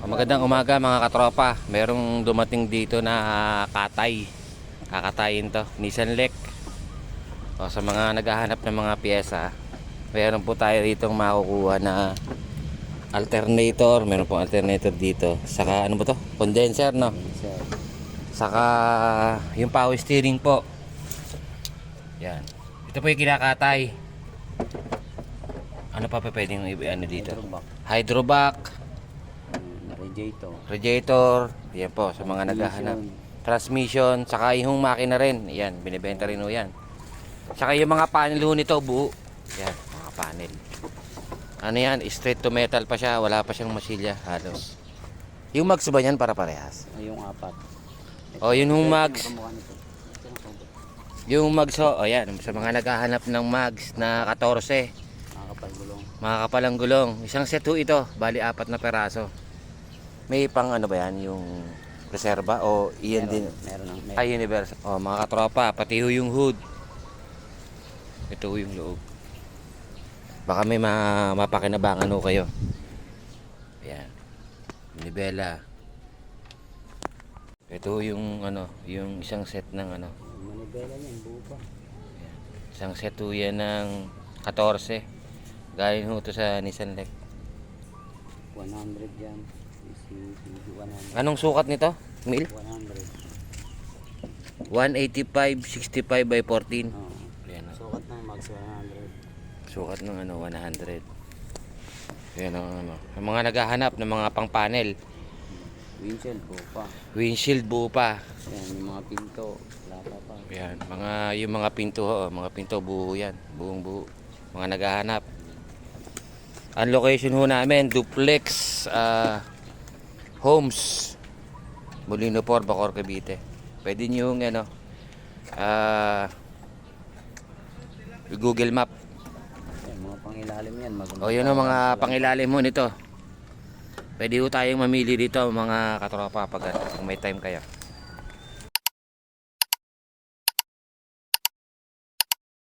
Magandang umaga mga katropa. Merong dumating dito na katay. Kakatayin to. Nissan Lek. O, sa mga naghahanap ng mga pyesa, meron po tayo rito makukuha na alternator. Meron pong alternator dito. Saka ano ba to? Condenser no? Saka yung power steering po. Yan. Ito po yung kinakatay. Ano pa pa pwedeng ano dito? hydrovac, Hydrovac, radiator, radiator, yan po sa mga naghahanap. Transmission, saka yung makina rin. Yan, binibenta rin ho yan. Saka yung mga panel ho nito, buo. Yan, mga panel. Ano yan, straight to metal pa siya. Wala pa siyang masilya, halos. Yung mags ba yan para parehas? Ay, yung apat. O, yun yung mags. yung mags o yan, sa mga naghahanap ng mags na 14. Nakakapal gulong. Mga kapalang gulong. Isang set ho ito, bali apat na peraso. May pang ano ba yan, yung reserva o iyan Meron, din? Meron meron. Ay, universal. O, mga katropa, pati ho yung hood. Ito ho yung loob. Baka may ma mapakinabangan ho kayo. Ayan. Nibela. Ito yung ano, yung isang set ng ano, Manibela niyan, buo pa. isang set ho yan ng 14. Galing ho to sa Nissan Lek. 100 yan. Isi, isi 100. Anong sukat nito? Mil? 100. 185, 65 by 14. Oo. Ayan. Sukat ng max 100. Sukat ng ano, 100. Yan ang ano. Ang mga naghahanap ng mga pang panel. Windshield, buo pa. Windshield buo pa. Yan, yung mga pinto. Wala pa pa. Yan, mga yung mga pinto ho, mga pinto buo yan, buong buo. Mga naghahanap. Ang location ho namin, duplex ah, homes. Molino Por, Bacor, Cavite. Pwede niyo yung ano, ah, Google Map. Yan, mga pangilalim yan. Maganda. O yun ang mga pangilalim mo nito. Pwede ho tayong mamili dito mga katropa pag kung may time kayo.